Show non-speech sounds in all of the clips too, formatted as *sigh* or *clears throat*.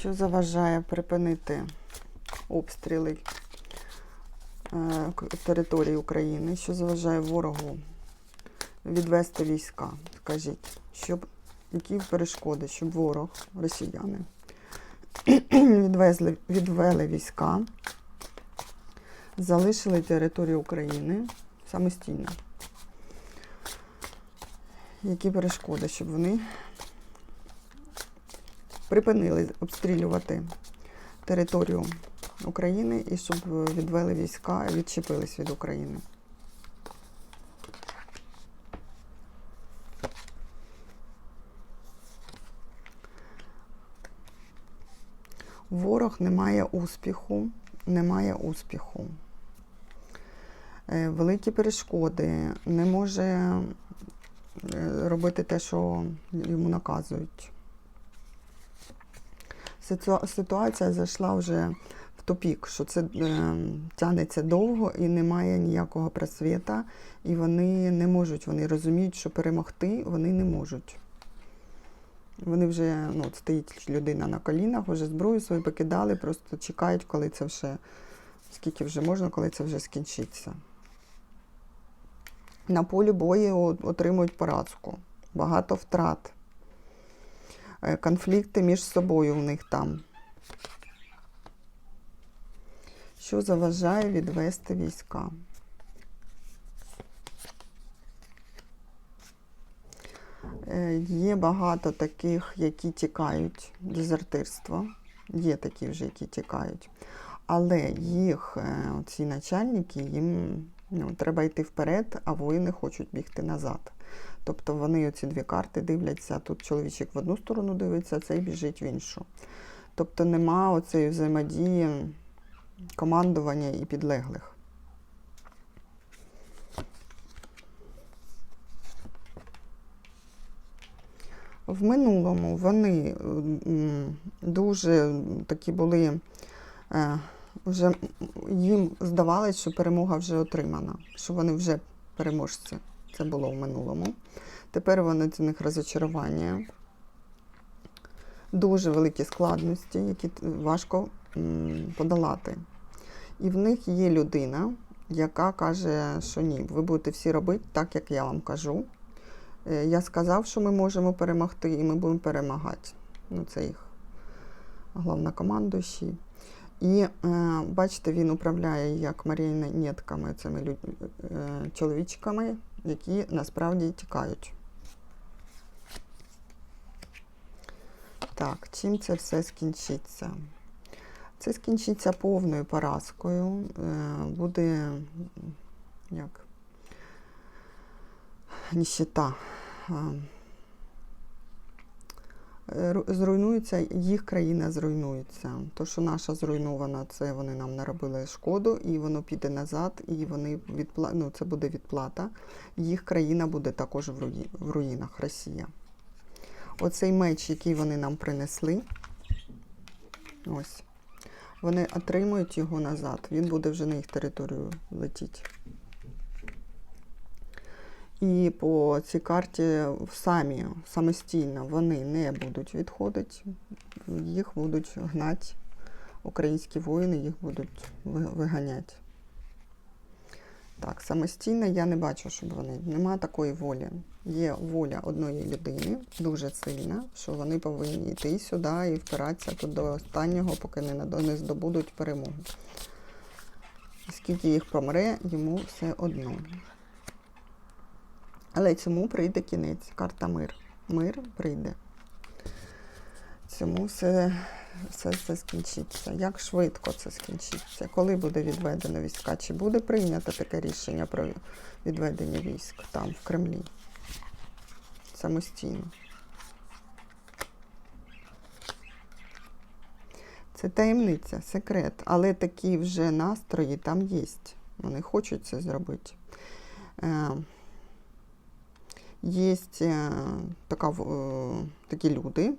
Що заважає припинити обстріли е, території України? Що заважає ворогу відвести війська? Скажіть, щоб які перешкоди, щоб ворог, росіяни, *clears throat* відвезли, відвели війська, залишили територію України самостійно? Які перешкоди, щоб вони припинили обстрілювати територію України і щоб відвели війська відчепились від України. Ворог не має успіху, не має успіху. Е, Великі перешкоди, не може е, робити те, що йому наказують ситуація зайшла вже в тупік, що це е, тягнеться довго і немає ніякого просвіта, і вони не можуть, вони розуміють, що перемогти вони не можуть. Вони вже, ну, стоїть людина на колінах, вже зброю свою покидали, просто чекають, коли це вже, скільки вже можна, коли це вже скінчиться. На полі бою отримують поразку, багато втрат конфлікти між собою у них там. Що заважає відвести війська? Е, Є багато таких, які тікають дезертирство. Є такі вже, які тікають. Але їх, е, ці начальники, їм ну, треба йти вперед, а воїни хочуть бігти назад. Тобто вони оці дві карти дивляться, тут чоловічок в одну сторону дивиться, а цей біжить в іншу. Тобто нема оцеї взаємодії командування і підлеглих. В минулому вони дуже такі були, е, вже їм здавалось, що перемога вже отримана, що вони вже переможці. Це було в минулому. Тепер вони це них розочарування. Дуже великі складності, які важко подолати. І в них є людина, яка каже, що ні, ви будете всі робити так, як я вам кажу. Е, Я сказав, що ми можемо перемогти, і ми будемо перемагати. Ну, це їх головнокомандуючий. І е, бачите, він управляє як маріонетками, цими лю- е, чоловічками, які насправді тікають. Так, чим це все скінчиться? Це скінчиться повною поразкою. Е, буде як ніщета. Е, ру- Зруйнується, їх країна зруйнується. То, що наша зруйнована, це вони нам наробили шкоду, і воно піде назад, і вони відпла... ну, це буде відплата. Їх країна буде також в, руї... в руїнах Росія. Оцей меч, який вони нам принесли, ось, вони отримують його назад. Він буде вже на їх територію летіти. І по цій карті самі самостійно вони не будуть відходити, їх будуть гнати українські воїни, їх будуть виганяти. Так, самостійно я не бачу, щоб вони. Нема такої волі. Є воля одної людини, дуже сильна, що вони повинні йти сюди і впиратися тут до останнього, поки не, здобудуть перемогу. Скільки їх помре, йому все одно. Але цьому прийде кінець. Карта мир. Мир прийде. Цьому все, все, все скінчиться. Як швидко це скінчиться? Коли буде відведено війська? Чи буде прийнято таке рішення про відведення військ там, в Кремлі? Самостійно. Це таємниця, секрет. Але такі вже настрої там є. Вони хочуть це зробити. Є така, е, такі люди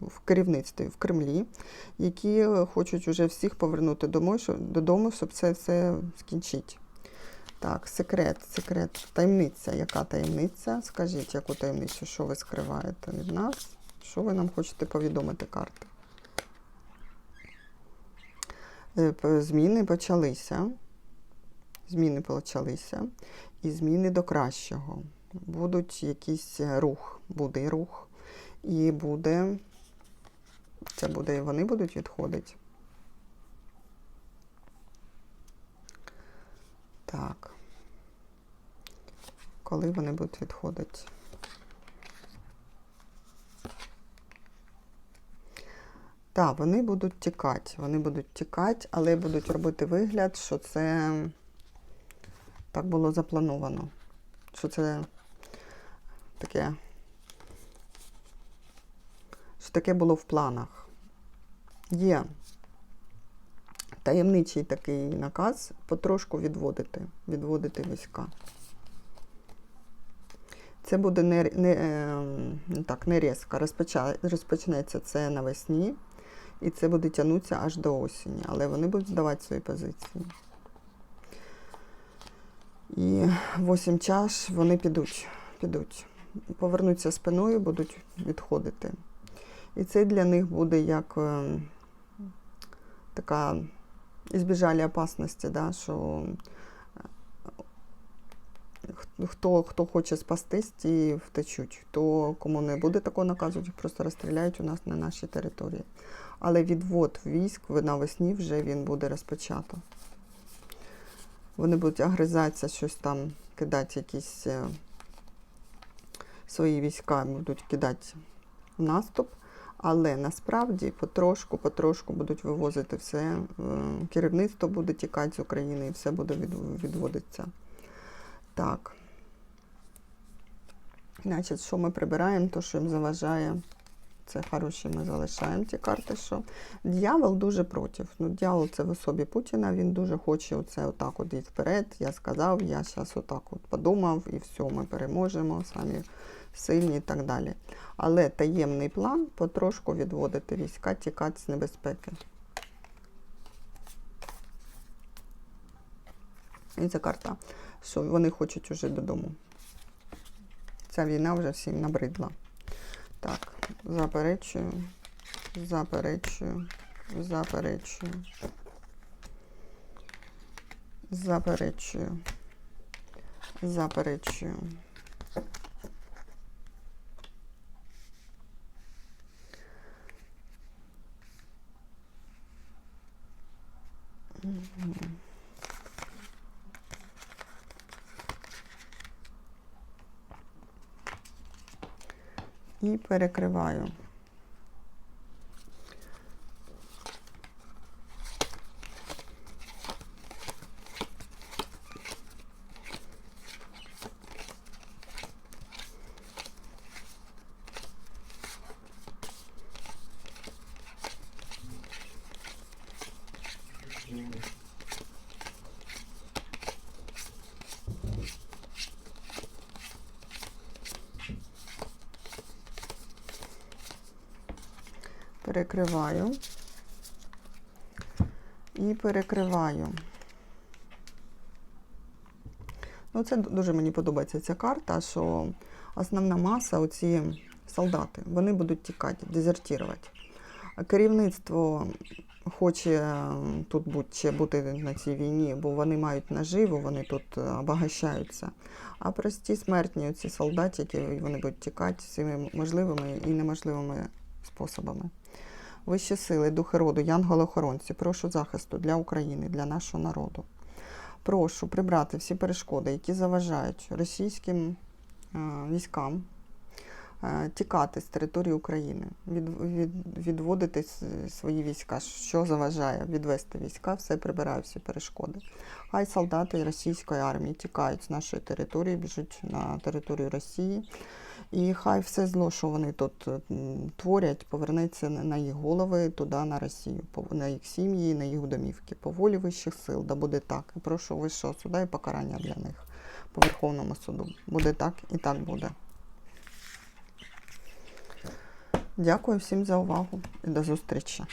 в керівництві в Кремлі, які хочуть вже всіх повернути додому, щоб це все скінчити. Так, секрет, секрет, таємниця. Яка таємниця? Скажіть, яку таємницю, що ви скриваєте від нас? Що ви нам хочете повідомити карти? Е, Зміни почалися. Зміни почалися. І зміни до кращого. Будуть якийсь рух, буде рух. І буде. Це буде, вони будуть відходити. Так. Коли вони будуть відходити? Так, вони будуть тікати. Вони будуть тікати, але будуть робити вигляд, що це так було заплановано. Що це таке. Що таке було в планах. Є таємничий такий наказ потрошку відводити, відводити війська. Це буде не, не, е, ну так, не різко. Розпочнеться це навесні, і це буде тягнутися аж до осені. Але вони будуть здавати свої позиції. І 8 чаш вони підуть, підуть. Повернуться спиною, будуть відходити. І це для них буде як е, така ізбіжалі опасності, да, що е, хто, хто хоче спастись, ті втечуть. Хто кому не буде такого наказу, їх просто розстріляють у нас на нашій території. Але відвод військ навесні вже він буде розпочато. Вони будуть огризатися, щось там кидати, якісь е, свої війська будуть кидати в наступ. Але насправді потрошку, потрошку будуть вивозити все. е, Керівництво буде тікати з України і все буде відводитися. Так. Значить, що ми прибираємо, то, що їм заважає. Це хороші, ми залишаємо ті карти, що дьявол дуже проти. Ну, дьявол це в особі Путіна, він дуже хоче оце отак от йти вперед. Я сказав, я зараз отак от подумав, і все, ми переможемо, самі сильні і так далі. Але таємний план потрошку відводити війська, тікати з небезпеки. І ця карта, що вони хочуть уже додому. Ця війна вже всім набридла. Так, заперечую, заперечую, заперечую, заперечую, заперечую. І перекриваю. Перекриваю. І перекриваю. Ну, це дуже мені подобається ця карта, що основна маса, оці солдати, вони будуть тікати, дезертувати. А Керівництво хоче е, тут ще бути на цій війні, бо вони мають наживу, вони тут е, обагащаються. А прості смертні оці солдатики, вони будуть тікати всіми можливими і неможливими способами. Вищі сили, духи роду, янголи-охоронці, прошу захисту для України, для нашого народу. Прошу прибрати всі перешкоди, які заважають російським е, військам е, тікати з території України, від, від, відводити свої війська. Що заважає відвести війська, все прибираю, всі перешкоди. Хай солдати російської армії тікають з нашої території, біжуть на територію Росії. І хай все зло, що вони тут творять, повернеться на на їх голови туди, на Росію, на їх сім'ї, на їх домівки. По волі вищих сил, да буде так. І прошу вищого суда і покарання для них по Верховному суду. Буде так і так буде. Дякую всім за увагу і до зустрічі.